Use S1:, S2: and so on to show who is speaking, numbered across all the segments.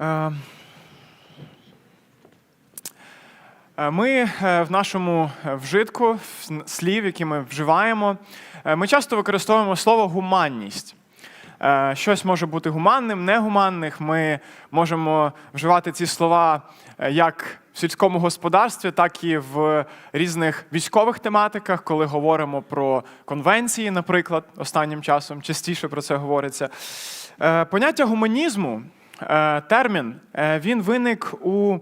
S1: Е, е, Ми е, в нашому вжитку слів, які ми вживаємо, ми часто використовуємо слово гуманність. Щось може бути гуманним, негуманних. Ми можемо вживати ці слова як в сільському господарстві, так і в різних військових тематиках, коли говоримо про конвенції, наприклад, останнім часом частіше про це говориться. Поняття гуманізму, термін, е, він виник у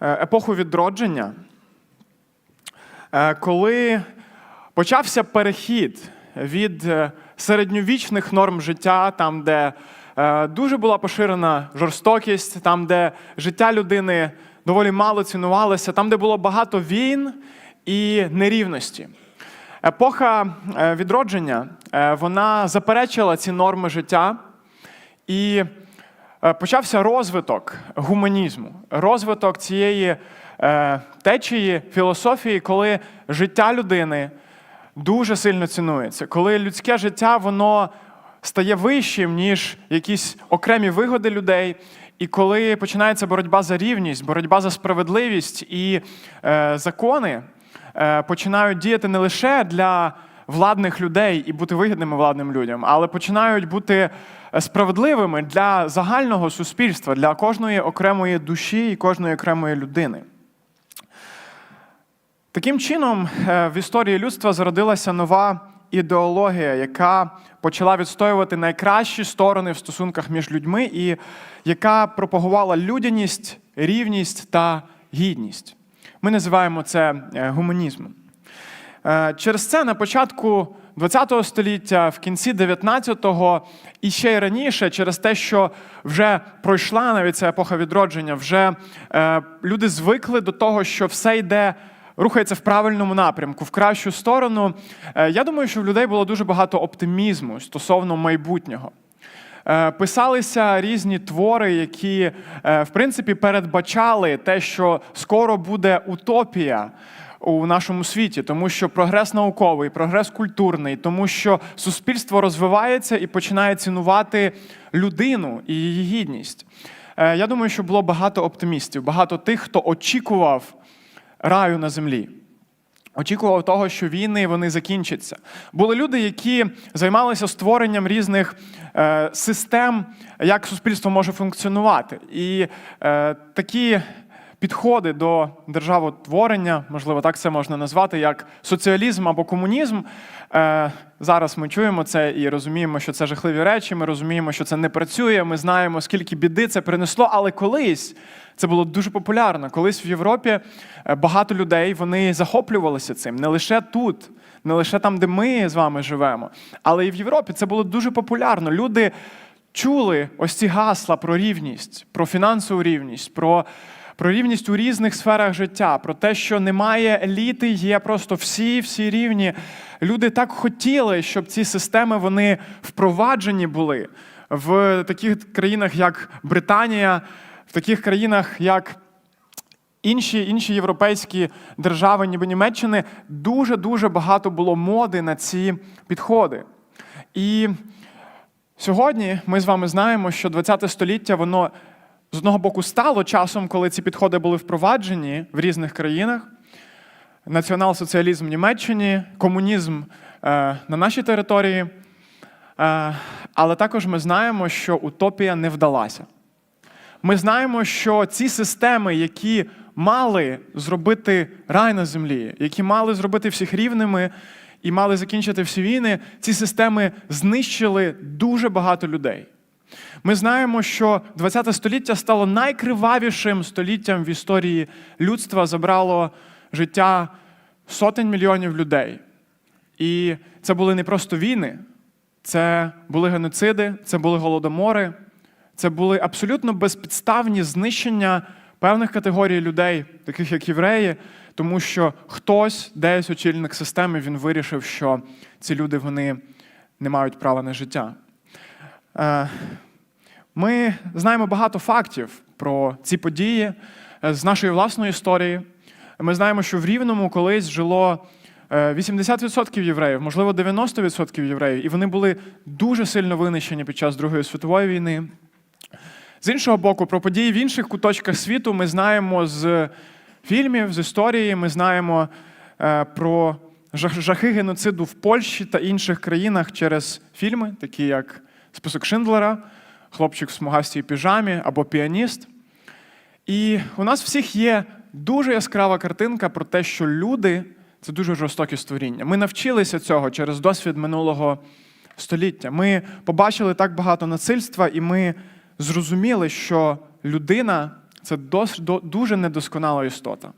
S1: е, епоху відродження, е, коли почався перехід від е, середньовічних норм життя, там, де е, дуже була поширена жорстокість, там, де життя людини доволі мало цінувалося, там, де було багато війн і нерівності. Епоха е, відродження е, вона заперечила ці норми життя, і е, почався розвиток гуманізму, розвиток цієї е, течії філософії, коли життя людини дуже сильно цінується, коли людське життя воно стає вищим, ніж якісь окремі вигоди людей. І коли починається боротьба за рівність, боротьба за справедливість і е, закони е, починають діяти не лише для владних людей і бути вигідними владним людям, але починають бути е, справедливими для загального суспільства, для кожної окремої душі і кожної окремої людини. Таким чином, е, в історії людства зародилася нова ідеологія, яка почала відстоювати найкращі сторони в стосунках між людьми, і яка пропагувала людяність, рівність та гідність. Ми називаємо це е, гуманізмом. Е, Через це на початку ХХ століття, в кінці 19-го і ще й раніше, через те, що вже пройшла навіть ця епоха відродження, вже е, люди звикли до того, що все йде. Рухається в правильному напрямку, в кращу сторону. Е, Я думаю, що в людей було дуже багато оптимізму стосовно майбутнього. Е, Писалися різні твори, які, е, в принципі, передбачали те, що скоро буде утопія у нашому світі, тому що прогрес науковий, прогрес культурний, тому що суспільство розвивається і починає цінувати людину і її гідність. Е, Я думаю, що було багато оптимістів, багато тих, хто очікував раю на землі. Очікував того, що війни вони закінчаться. Були люди, які займалися створенням різних е, систем, як суспільство може функціонувати. І е, такі підходи до державотворення, можливо, так це можна назвати, як соціалізм або комунізм. Е, зараз ми чуємо це і розуміємо, що це жахливі речі. Ми розуміємо, що це не працює. Ми знаємо, скільки біди це принесло, але колись. Це було дуже популярно. Колись в Європі е, багато людей вони захоплювалися цим не лише тут, не лише там, де ми з вами живемо, але і в Європі це було дуже популярно. Люди чули ось ці гасла про рівність, про фінансову рівність, про, про рівність у різних сферах життя, про те, що немає еліти, є просто всі, всі рівні. Люди так хотіли, щоб ці системи вони впроваджені були в таких країнах, як Британія в таких країнах, як інші інші європейські держави, ніби Німеччини, дуже-дуже багато було моди на ці підходи. І сьогодні ми з вами знаємо, що ХХ століття воно з одного боку стало часом, коли ці підходи були впроваджені в різних країнах. Націонал-соціалізм в Німеччині, комунізм е, на нашій території. Е, але також ми знаємо, що утопія не вдалася. Ми знаємо, що ці системи, які мали зробити рай на землі, які мали зробити всіх рівними і мали закінчити всі війни, ці системи знищили дуже багато людей. Ми знаємо, що ХХ століття стало найкривавішим століттям в історії людства, забрало життя сотень мільйонів людей. І це були не просто війни, це були геноциди, це були голодомори. Це були абсолютно безпідставні знищення певних категорій людей, таких як євреї, тому що хтось, десь очільник системи, він вирішив, що ці люди вони не мають права на життя. Е, Ми знаємо багато фактів про ці події е, з нашої власної історії. Ми знаємо, що в Рівному колись жило е, 80% євреїв, можливо, 90% євреїв, і вони були дуже сильно винищені під час Другої світової війни. З іншого боку, про події в інших куточках світу ми знаємо з фільмів, з історії, ми знаємо е, про жах- жахи геноциду в Польщі та інших країнах через фільми, такі як Список Шиндлера, Хлопчик в смугастій піжамі або Піаніст. І у нас всіх є дуже яскрава картинка про те, що люди це дуже жорстокі створіння. Ми навчилися цього через досвід минулого століття. Ми побачили так багато насильства, і ми зрозуміли, що людина це дуже недосконала істота.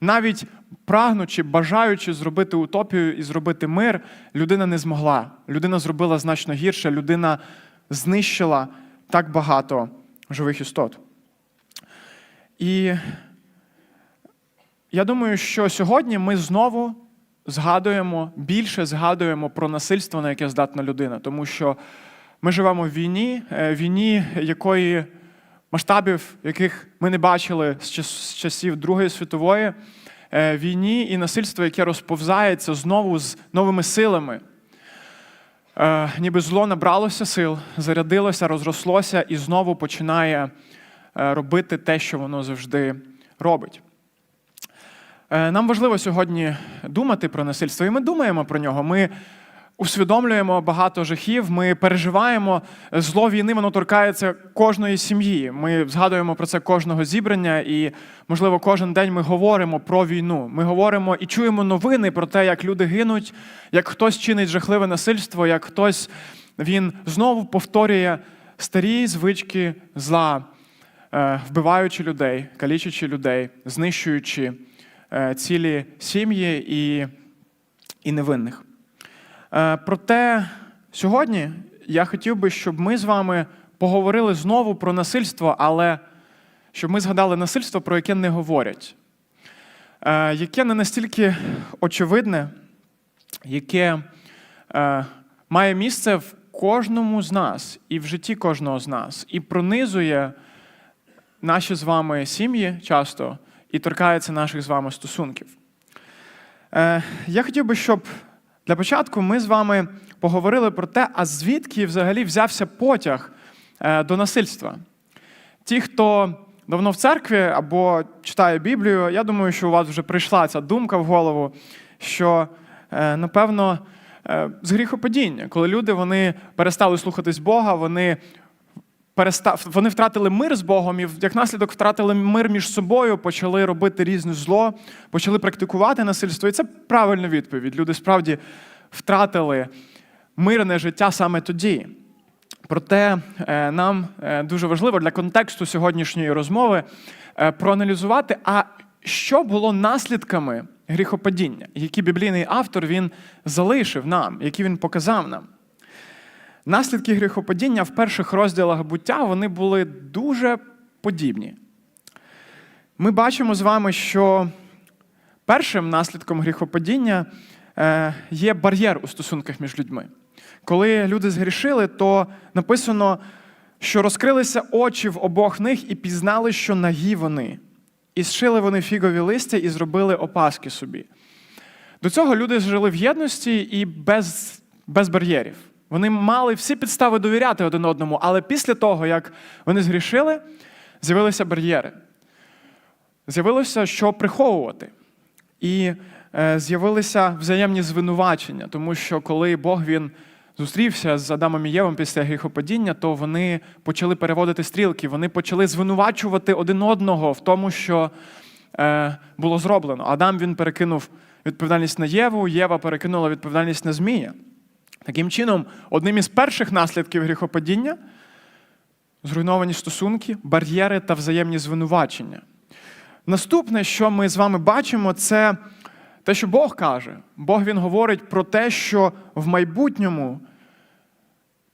S1: Навіть прагнучи, бажаючи зробити утопію і зробити мир, людина не змогла. Людина зробила значно гірше, людина знищила так багато живих істот. І я думаю, що сьогодні ми знову згадуємо, більше згадуємо про насильство, на яке здатна людина, тому що ми живемо в війні, е, війні, якої масштабів, яких ми не бачили з час- з часів Другої світової, е, війні і насильство, яке розповзається знову з новими силами. Е, ніби зло набралося сил, зарядилося, розрослося і знову починає е, робити те, що воно завжди робить. Нам важливо сьогодні думати про насильство, і ми думаємо про нього. Ми усвідомлюємо багато жахів, ми переживаємо зло війни, воно торкається кожної сім'ї. Ми згадуємо про це кожного зібрання, і, можливо, кожен день ми говоримо про війну. Ми говоримо і чуємо новини про те, як люди гинуть, як хтось чинить жахливе насильство, як хтось він знову повторює старі звички зла, е, вбиваючи людей, калічачи людей, знищуючи е, цілі сім'ї і, і невинних. Е, Проте сьогодні я хотів би, щоб ми з вами поговорили знову про насильство, але щоб ми згадали насильство, про яке не говорять, е, яке не настільки очевидне, яке е, має місце в кожному з нас і в житті кожного з нас, і пронизує наші з вами сім'ї часто і торкається наших з вами стосунків. Я хотів би, щоб для початку ми з вами поговорили про те, а звідки взагалі взявся потяг е, до насильства. Ті, хто давно в церкві або читає Біблію, я думаю, що у вас вже прийшла ця думка в голову, що, е, напевно, е, з гріхопадіння, коли люди вони перестали слухатись Бога, вони перестав, вони втратили мир з Богом, і як наслідок втратили мир між собою, почали робити різне зло, почали практикувати насильство. І це правильна відповідь. Люди справді втратили мирне життя саме тоді. Проте е, нам е, дуже важливо для контексту сьогоднішньої розмови е, проаналізувати, а що було наслідками гріхопадіння, які біблійний автор він залишив нам, які він показав нам. Наслідки гріхопадіння в перших розділах буття вони були дуже подібні. Ми бачимо з вами, що першим наслідком гріхопадіння е, є бар'єр у стосунках між людьми. Коли люди згрішили, то написано, що розкрилися очі в обох них і пізнали, що нагі вони. І зшили вони фігові листя і зробили опаски собі. До цього люди жили в єдності і без, без бар'єрів. Вони мали всі підстави довіряти один одному, але після того, як вони згрішили, з'явилися бар'єри. З'явилося, що приховувати. І е, з'явилися взаємні звинувачення, тому що коли Бог він зустрівся з Адамом і Євом після гріхопадіння, то вони почали переводити стрілки, вони почали звинувачувати один одного в тому, що е, було зроблено. Адам він перекинув відповідальність на Єву, Єва перекинула відповідальність на Змія. Таким чином, одним із перших наслідків гріхопадіння зруйновані стосунки, бар'єри та взаємні звинувачення. Наступне, що ми з вами бачимо, це те, що Бог каже. Бог він говорить про те, що в майбутньому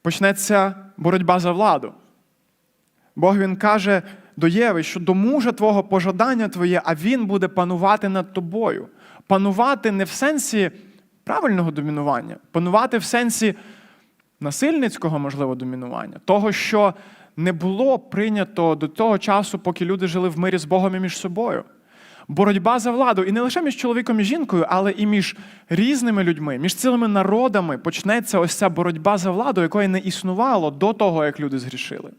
S1: почнеться боротьба за владу. Бог він каже до Єви, що до мужа твого пожадання твоє, а він буде панувати над тобою. Панувати не в сенсі правильного домінування, панувати в сенсі насильницького, можливо, домінування, того, що не було прийнято до того часу, поки люди жили в мирі з Богом і між собою. Боротьба за владу, і не лише між чоловіком і жінкою, але і між різними людьми, між цілими народами почнеться ось ця боротьба за владу, якої не існувало до того, як люди згрішили.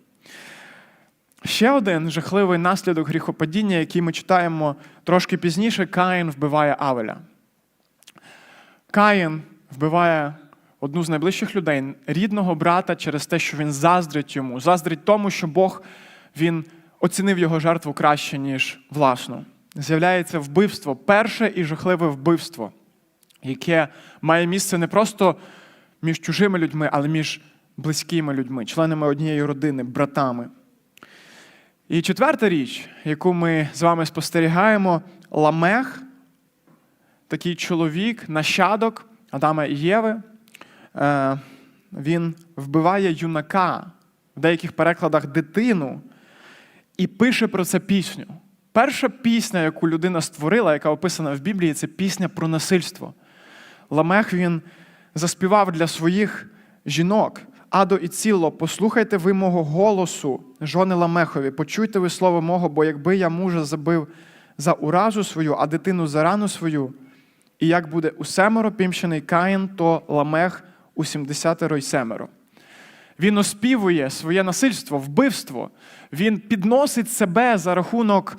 S1: Ще один жахливий наслідок гріхопадіння, який ми читаємо трошки пізніше, Каїн вбиває Авеля. Каїн вбиває одну з найближчих людей, рідного брата, через те, що він заздрить йому, заздрить тому, що Бог він оцінив його жертву краще, ніж власну. З'являється вбивство, перше і жахливе вбивство, яке має місце не просто між чужими людьми, але між близькими людьми, членами однієї родини, братами. І четверта річ, яку ми з вами спостерігаємо, ламех, такий чоловік, нащадок Адама і Єви, е, він вбиває юнака, в деяких перекладах дитину, і пише про це пісню. Перша пісня, яку людина створила, яка описана в Біблії, це пісня про насильство. Ламех він заспівав для своїх жінок. Адо і ціло, послухайте ви мого голосу, жони Ламехові, почуйте ви слово мого, бо якби я мужа забив за уразу свою, а дитину за рану свою, і як буде у семеро пімщений Каїн, то Ламех у сімдесятеро й семеро. Він оспівує своє насильство, вбивство. Він підносить себе за рахунок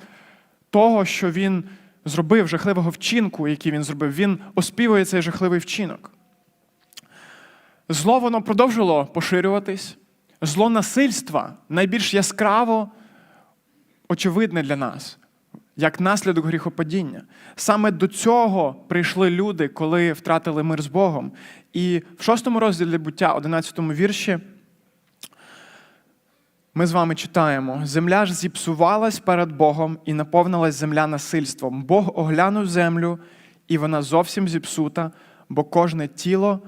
S1: того, що він зробив, жахливого вчинку, який він зробив. Він оспівує цей жахливий вчинок. Зло воно продовжило поширюватись. Зло насильства найбільш яскраво очевидне для нас, як наслідок гріхопадіння. Саме до цього прийшли люди, коли втратили мир з Богом. І в шостому розділі буття, 11 вірші, ми з вами читаємо: земля ж зіпсувалась перед Богом і наповнилась земля насильством. Бог оглянув землю, і вона зовсім зіпсута, бо кожне тіло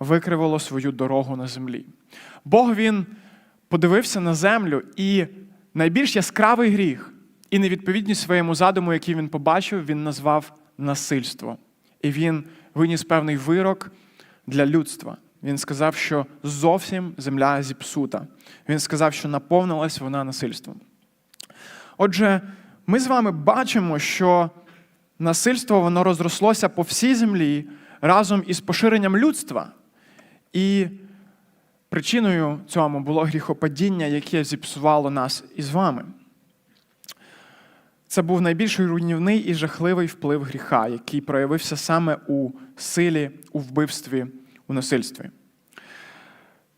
S1: викривало свою дорогу на землі. Бог він подивився на землю, і найбільш яскравий гріх і невідповідність своєму задуму, який він побачив, він назвав насильство. І він виніс певний вирок для людства. Він сказав, що зовсім земля зіпсута. Він сказав, що наповнилась вона насильством. Отже, ми з вами бачимо, що насильство воно розрослося по всій землі разом із поширенням людства. І причиною цьому було гріхопадіння, яке зіпсувало нас із вами. Це був найбільший руйнівний і жахливий вплив гріха, який проявився саме у силі, у вбивстві, у насильстві.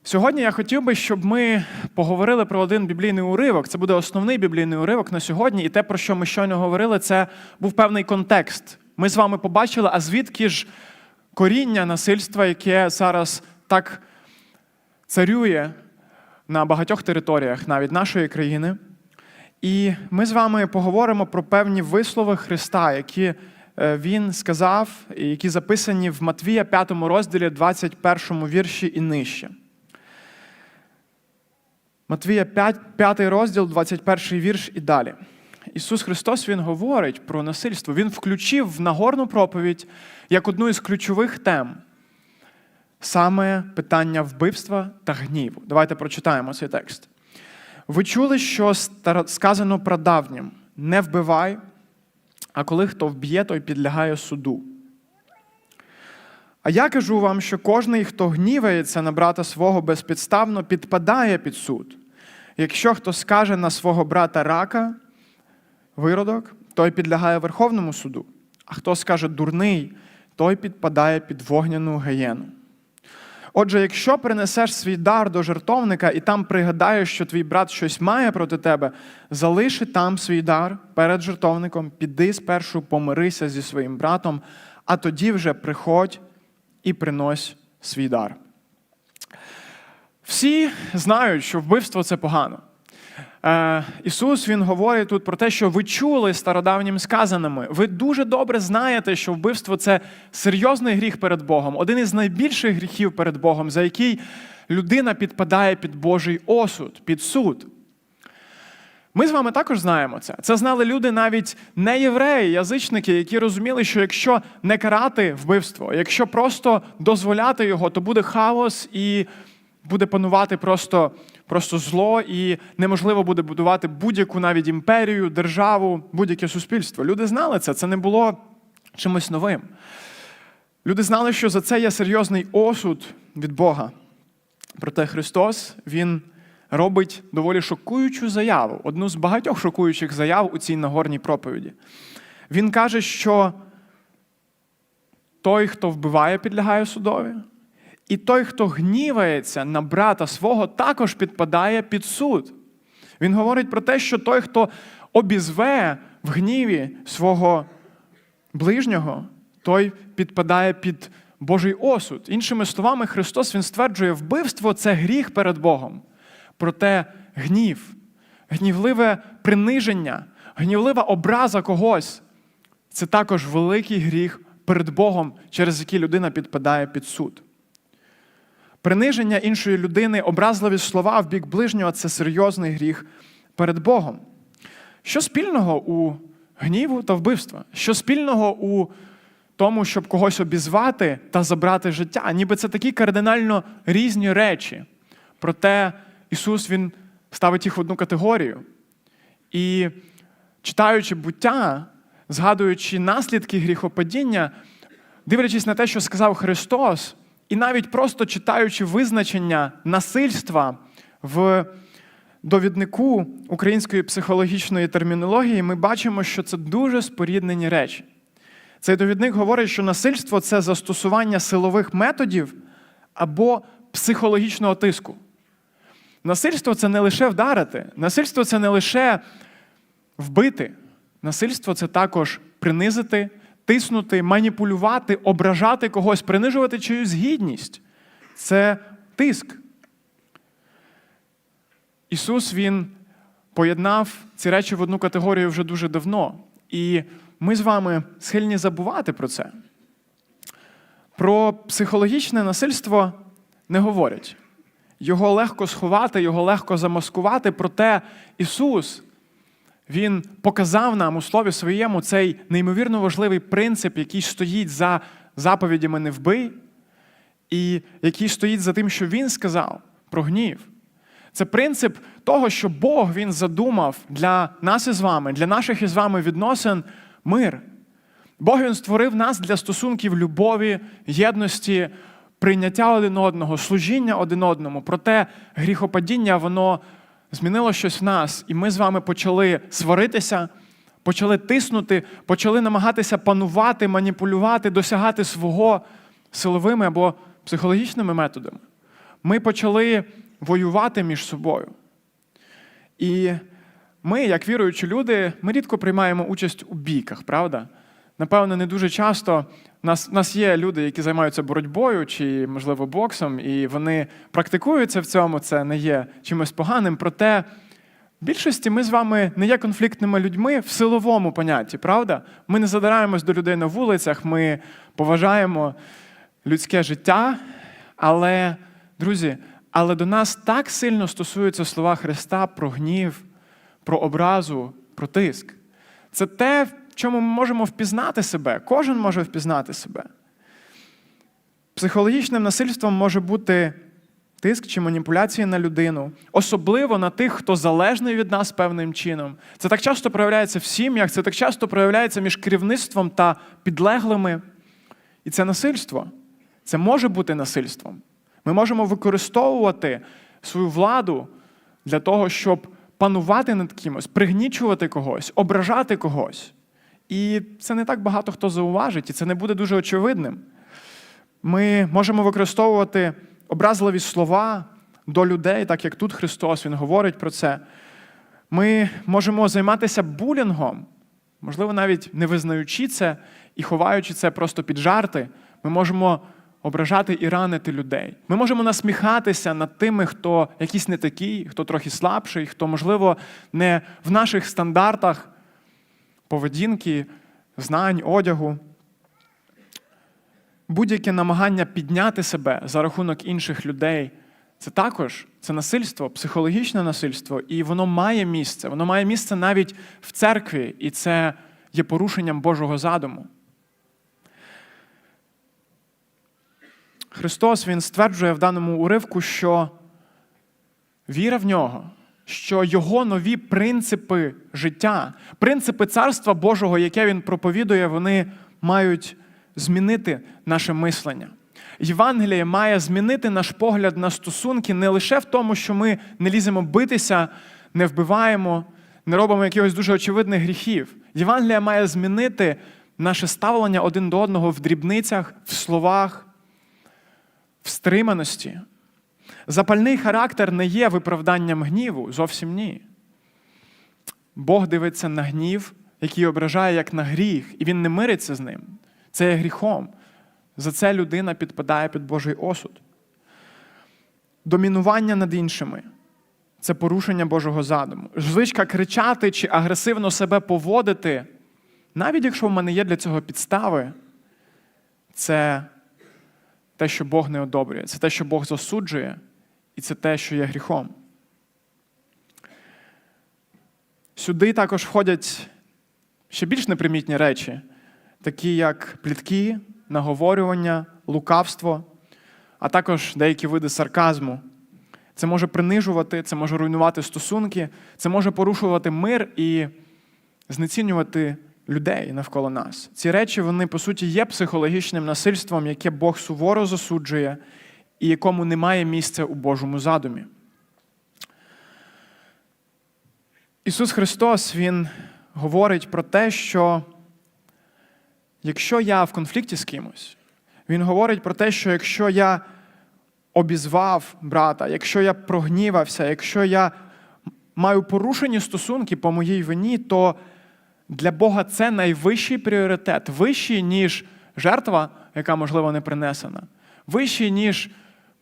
S1: Сьогодні я хотів би, щоб ми поговорили про один біблійний уривок. Це буде основний біблійний уривок на сьогодні. І те, про що ми щойно говорили, це був певний контекст. Ми з вами побачили, а звідки ж коріння насильства, яке зараз так царює на багатьох територіях, навіть нашої країни. І ми з вами поговоримо про певні вислови Христа, які е, Він сказав, і які записані в Матвія 5 розділі, 21 вірші і нижче. Матвія 5, 5 розділ, 21 вірш і далі. Ісус Христос Він говорить про насильство. Він включив в Нагорну проповідь як одну із ключових тем саме питання вбивства та гніву. Давайте прочитаємо цей текст. Ви чули, що сказано прадавнім: не вбивай, а коли хто вб'є, той підлягає суду. А я кажу вам, що кожний, хто гнівається на брата свого безпідставно, підпадає під суд. Якщо хто скаже на свого брата рака, виродок, той підлягає Верховному суду, а хто скаже дурний, той підпадає під вогняну геєну. Отже, якщо принесеш свій дар до жертовника і там пригадаєш, що твій брат щось має проти тебе, залиши там свій дар перед жертовником, піди спершу помирися зі своїм братом, а тоді вже приходь і принось свій дар. Всі знають, що вбивство це погано. Е, Ісус Він говорить тут про те, що ви чули стародавнім сказаними. Ви дуже добре знаєте, що вбивство це серйозний гріх перед Богом, один із найбільших гріхів перед Богом, за який людина підпадає під Божий осуд, під суд. Ми з вами також знаємо це. Це знали люди навіть не євреї, язичники, які розуміли, що якщо не карати вбивство, якщо просто дозволяти його, то буде хаос і буде панувати просто просто зло, і неможливо буде будувати будь-яку навіть імперію, державу, будь-яке суспільство. Люди знали це, це не було чимось новим. Люди знали, що за це є серйозний осуд від Бога. Проте Христос, Він робить доволі шокуючу заяву, одну з багатьох шокуючих заяв у цій нагорній проповіді. Він каже, що той, хто вбиває, підлягає судові, і той, хто гнівається на брата свого, також підпадає під суд. Він говорить про те, що той, хто обізве в гніві свого ближнього, той підпадає під Божий осуд. Іншими словами, Христос Він стверджує, вбивство це гріх перед Богом. Проте гнів, гнівливе приниження, гнівлива образа когось це також великий гріх перед Богом, через який людина підпадає під суд. Приниження іншої людини, образливі слова в бік ближнього це серйозний гріх перед Богом. Що спільного у гніву та вбивства? Що спільного у тому, щоб когось обізвати та забрати життя? Ніби це такі кардинально різні речі. Проте Ісус Він ставить їх в одну категорію. І читаючи буття, згадуючи наслідки гріхопадіння, дивлячись на те, що сказав Христос, і навіть просто читаючи визначення насильства в довіднику української психологічної термінології, ми бачимо, що це дуже споріднені речі. Цей довідник говорить, що насильство це застосування силових методів або психологічного тиску. Насильство це не лише вдарити, насильство це не лише вбити. Насильство це також принизити, тиснути, маніпулювати, ображати когось, принижувати чиюсь гідність. Це тиск. Ісус Він поєднав ці речі в одну категорію вже дуже давно. І ми з вами схильні забувати про це. Про психологічне насильство не говорять. Його легко сховати, його легко замаскувати, проте Ісус він показав нам у слові своєму цей неймовірно важливий принцип, який стоїть за заповідями не вбий, і який стоїть за тим, що Він сказав про гнів. Це принцип того, що Бог Він задумав для нас із вами, для наших із вами відносин мир. Бог Він створив нас для стосунків любові, єдності, прийняття один одного, служіння один одному. Проте гріхопадіння, воно змінило щось в нас, і ми з вами почали сваритися, почали тиснути, почали намагатися панувати, маніпулювати, досягати свого силовими або психологічними методами. Ми почали воювати між собою. І ми, як віруючі люди, ми рідко приймаємо участь у бійках, правда? Напевно, не дуже часто у нас, у нас є люди, які займаються боротьбою чи, можливо, боксом, і вони практикуються в цьому, це не є чимось поганим. Проте в більшості ми з вами не є конфліктними людьми в силовому понятті, правда? Ми не задираємось до людей на вулицях, ми поважаємо людське життя, але, друзі, але до нас так сильно стосуються слова Христа про гнів, про образу, про тиск. Це те, чому ми можемо впізнати себе. Кожен може впізнати себе. Психологічним насильством може бути тиск чи маніпуляції на людину, особливо на тих, хто залежний від нас певним чином. Це так часто проявляється в сім'ях, це так часто проявляється між керівництвом та підлеглими. І це насильство. Це може бути насильством. Ми можемо використовувати свою владу для того, щоб панувати над кимось, пригнічувати когось, ображати когось. І це не так багато хто зауважить, і це не буде дуже очевидним. Ми можемо використовувати образливі слова до людей, так як тут Христос Він говорить про це. Ми можемо займатися булінгом, можливо, навіть не визнаючи це і ховаючи це просто під жарти. Ми можемо ображати і ранити людей. Ми можемо насміхатися над тими, хто якийсь не такий, хто трохи слабший, хто, можливо, не в наших стандартах поведінки, знань, одягу. Будь-яке намагання підняти себе за рахунок інших людей це також це насильство, психологічне насильство, і воно має місце. Воно має місце навіть в церкві, і це є порушенням Божого задуму. Христос Він стверджує в даному уривку, що віра в нього, що його нові принципи життя, принципи Царства Божого, яке він проповідує, вони мають змінити наше мислення. Євангеліє має змінити наш погляд на стосунки не лише в тому, що ми не ліземо битися, не вбиваємо, не робимо якихось дуже очевидних гріхів. Євангелія має змінити наше ставлення один до одного в дрібницях, в словах, в стриманості. Запальний характер не є виправданням гніву, зовсім ні. Бог дивиться на гнів, який ображає як на гріх, і він не мириться з ним. Це є гріхом. За це людина підпадає під Божий осуд. Домінування над іншими це порушення Божого задуму. Звичка кричати чи агресивно себе поводити, навіть якщо в мене є для цього підстави, це те, що Бог не одобрює, це те, що Бог засуджує, і це те, що є гріхом. Сюди також входять ще більш непримітні речі, такі як плітки, наговорювання, лукавство, а також деякі види сарказму. Це може принижувати, це може руйнувати стосунки, це може порушувати мир і знецінювати людей навколо нас. Ці речі, вони, по суті, є психологічним насильством, яке Бог суворо засуджує і якому немає місця у Божому задумі. Ісус Христос, Він говорить про те, що якщо я в конфлікті з кимось, Він говорить про те, що якщо я обізвав брата, якщо я прогнівався, якщо я маю порушені стосунки по моїй вині, то для Бога це найвищий пріоритет, вищий, ніж жертва, яка, можливо, не принесена, вищий, ніж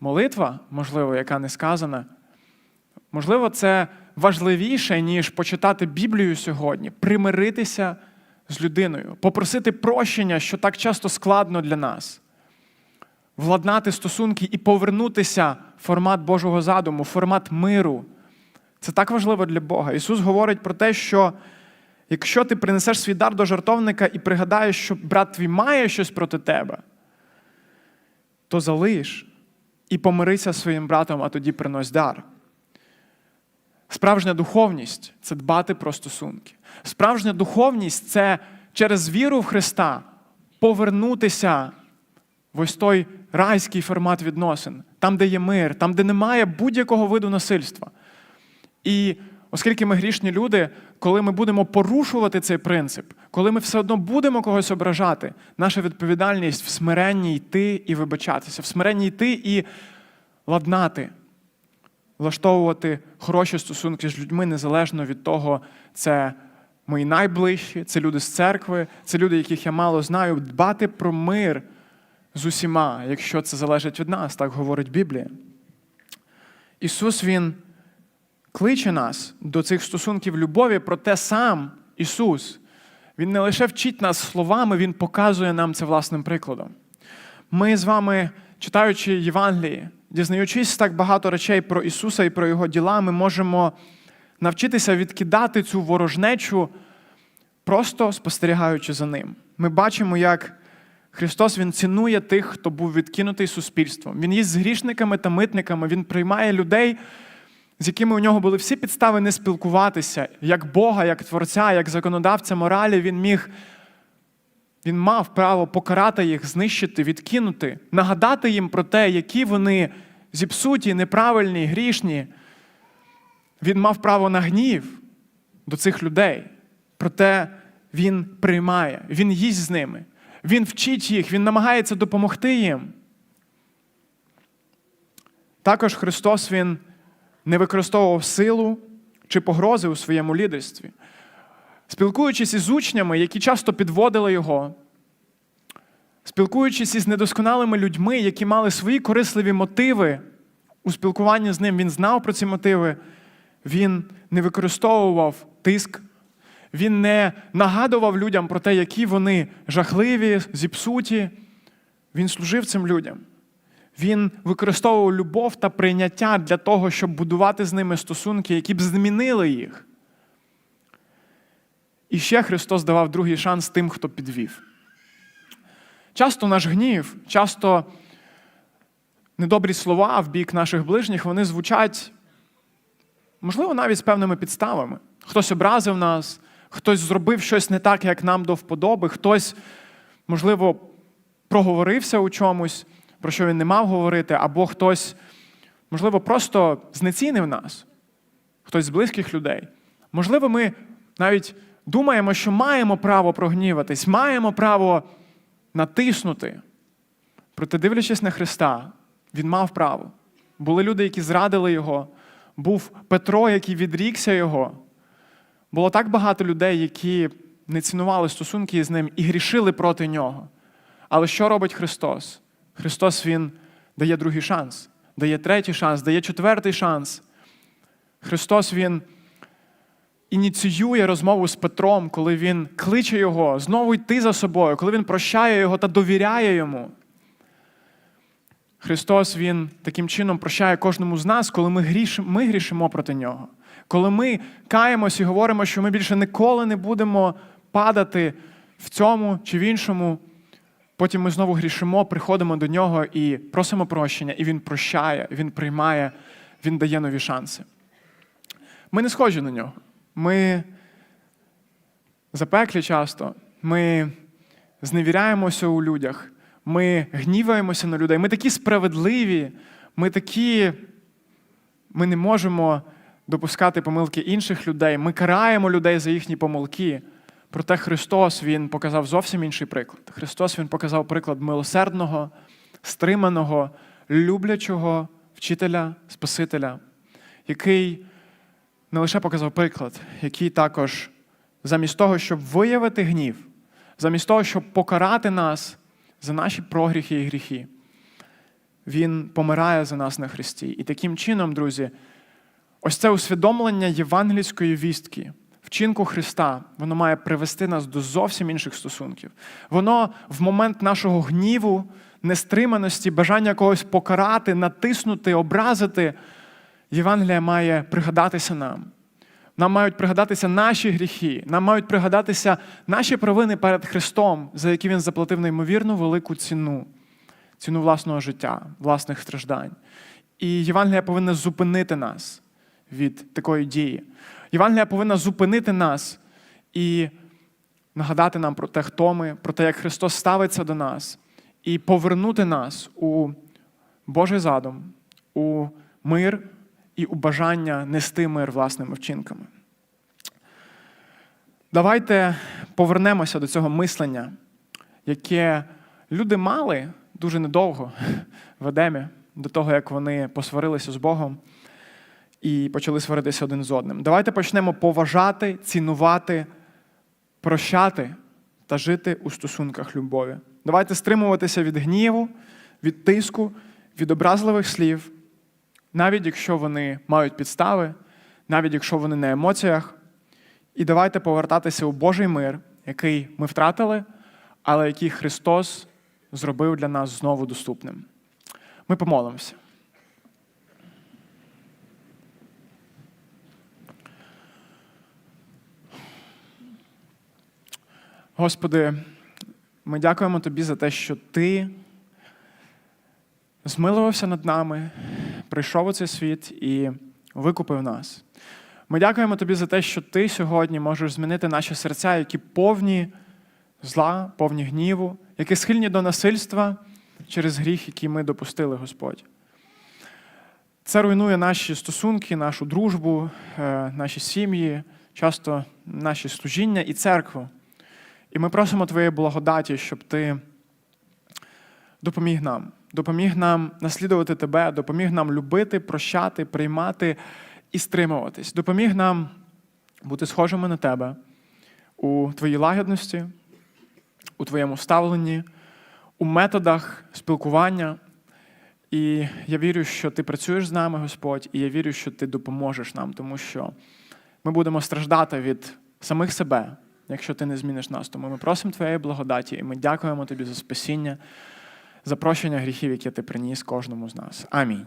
S1: молитва, можливо, яка не сказана. Можливо, це важливіше, ніж почитати Біблію сьогодні, примиритися з людиною, попросити прощення, що так часто складно для нас, владнати стосунки і повернутися в формат Божого задуму, в формат миру. Це так важливо для Бога. Ісус говорить про те, що якщо ти принесеш свій дар до жартовника і пригадаєш, що брат твій має щось проти тебе, то залиш і помирися зі своїм братом, а тоді принось дар. Справжня духовність це дбати про стосунки. Справжня духовність це через віру в Христа повернутися в ось той райський формат відносин, там, де є мир, там, де немає будь-якого виду насильства. І оскільки ми грішні люди, коли ми будемо порушувати цей принцип, коли ми все одно будемо когось ображати, наша відповідальність в смиренні йти і вибачатися, в смиренні йти і ладнати влаштовувати хороші стосунки з людьми незалежно від того, це мої найближчі, це люди з церкви, це люди, яких я мало знаю, дбати про мир з усіма, якщо це залежить від нас, так говорить Біблія. Ісус Він кличе нас до цих стосунків любові, проте сам Ісус. Він не лише вчить нас словами, Він показує нам це власним прикладом. Ми з вами, читаючи Євангелії, дізнаючись так багато речей про Ісуса і про Його діла, ми можемо навчитися відкидати цю ворожнечу, просто спостерігаючи за ним. Ми бачимо, як Христос Він цінує тих, хто був відкинутий суспільством. Він їсть з грішниками та митниками, Він приймає людей, з якими у нього були всі підстави не спілкуватися, як Бога, як Творця, як законодавця моралі, він міг. Він мав право покарати їх, знищити, відкинути, нагадати їм про те, які вони зіпсуті, неправильні, грішні. Він мав право на гнів до цих людей. Проте він приймає, він їсть з ними, він вчить їх, він намагається допомогти їм. Також Христос Він не використовував силу чи погрози у своєму лідерстві. Спілкуючись із учнями, які часто підводили його, спілкуючись із недосконалими людьми, які мали свої корисливі мотиви у спілкуванні з ним, він знав про ці мотиви, він не використовував тиск, він не нагадував людям про те, які вони жахливі, зіпсуті. Він служив цим людям. Він використовував любов та прийняття для того, щоб будувати з ними стосунки, які б змінили їх. І ще Христос давав другий шанс тим, хто підвів. Часто наш гнів, часто недобрі слова в бік наших ближніх, вони звучать, можливо, навіть з певними підставами. Хтось образив нас, хтось зробив щось не так, як нам до вподоби, хтось, можливо, проговорився у чомусь. Про що він не мав говорити, або хтось, можливо, просто знецінив нас, хтось з близьких людей. Можливо, ми навіть думаємо, що маємо право прогніватись, маємо право натиснути. Проте, дивлячись на Христа, він мав право. Були люди, які зрадили його, був Петро, який відрікся його. Було так багато людей, які не цінували стосунки з ним і грішили проти нього. Але що робить Христос? Христос Він дає другий шанс, дає третій шанс, дає четвертий шанс. Христос Він ініціює розмову з Петром, коли Він кличе його знову йти за собою, коли Він прощає його та довіряє йому. Христос Він таким чином прощає кожному з нас, коли ми грішимо, ми грішимо проти нього. Коли ми каємось і говоримо, що ми більше ніколи не будемо падати в цьому чи в іншому, потім ми знову грішимо, приходимо до нього і просимо прощення, і Він прощає, Він приймає, Він дає нові шанси. Ми не схожі на нього. Ми запеклі часто, ми зневіряємося у людях, ми гніваємося на людей. Ми такі справедливі, ми такі, ми не можемо допускати помилки інших людей. Ми караємо людей за їхні помилки. Проте Христос Він показав зовсім інший приклад. Христос Він показав приклад милосердного, стриманого, люблячого вчителя, Спасителя, який не лише показав приклад, який також, замість того, щоб виявити гнів, замість того, щоб покарати нас за наші прогріхи і гріхи, Він помирає за нас на Христі. І таким чином, друзі, ось це усвідомлення євангельської вістки, вчинку Христа, воно має привести нас до зовсім інших стосунків. Воно в момент нашого гніву, нестриманості, бажання когось покарати, натиснути, образити. Євангелія має пригадатися нам. Нам мають пригадатися наші гріхи, нам мають пригадатися наші провини перед Христом, за які Він заплатив неймовірну велику ціну, ціну власного життя, власних страждань. І Євангелія повинна зупинити нас від такої дії. Євангелія повинна зупинити нас і нагадати нам про те, хто ми, про те, як Христос ставиться до нас, і повернути нас у Божий задум, у мир і у бажання нести мир власними вчинками. Давайте повернемося до цього мислення, яке люди мали дуже недовго в Едемі, до того, як вони посварилися з Богом і почали сваритися один з одним. Давайте почнемо поважати, цінувати, прощати та жити у стосунках любові. Давайте стримуватися від гніву, від тиску, від образливих слів, навіть якщо вони мають підстави, навіть якщо вони на емоціях. І давайте повертатися у Божий мир, який ми втратили, але який Христос зробив для нас знову доступним. Ми помолимося. Господи, ми дякуємо Тобі за те, що Ти змилувався над нами, прийшов у цей світ і викупив нас. Ми дякуємо Тобі за те, що Ти сьогодні можеш змінити наші серця, які повні зла, повні гніву, які схильні до насильства через гріх, який ми допустили, Господь. Це руйнує наші стосунки, нашу дружбу, е, наші сім'ї, часто наші служіння і церкву. І ми просимо Твоєї благодаті, щоб Ти допоміг нам, допоміг нам наслідувати Тебе, допоміг нам любити, прощати, приймати і стримуватись. Допоміг нам бути схожими на Тебе у Твоїй лагідності, у Твоєму ставленні, у методах спілкування. І я вірю, що ти працюєш з нами, Господь, і я вірю, що ти допоможеш нам, тому що ми будемо страждати від самих себе, якщо ти не зміниш нас. Тому ми просимо Твоєї благодаті, і ми дякуємо тобі за спасіння, за прощення гріхів, які ти приніс кожному з нас. Амінь.